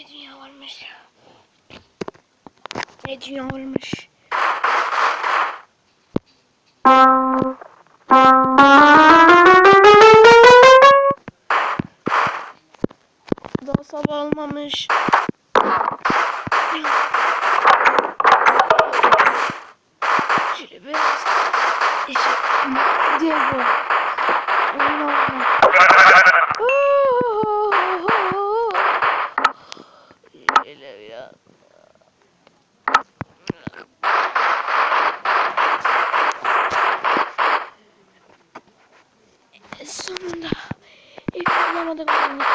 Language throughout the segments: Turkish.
Ne dünya varmış. Ne dünya varmış. Daha sabah olmamış. İlk bulamadık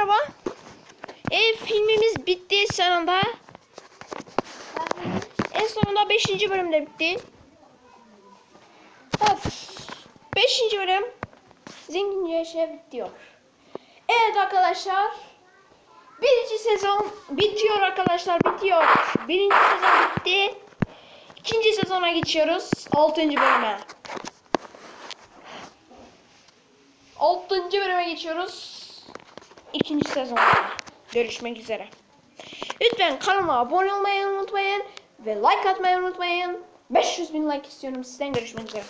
merhaba. E, filmimiz bitti sonunda. En sonunda 5. bölümde bitti. Evet. 5. bölüm zengince yaşa bitiyor. Evet arkadaşlar. Birinci sezon bitiyor arkadaşlar bitiyor. Birinci sezon bitti. İkinci sezona geçiyoruz. Altıncı bölüme. Altıncı bölüme geçiyoruz. İkinci sezonda. Görüşmek üzere. Lütfen kanalıma abone olmayı unutmayın. Ve like atmayı unutmayın. 500 bin like istiyorum sizden görüşmek üzere.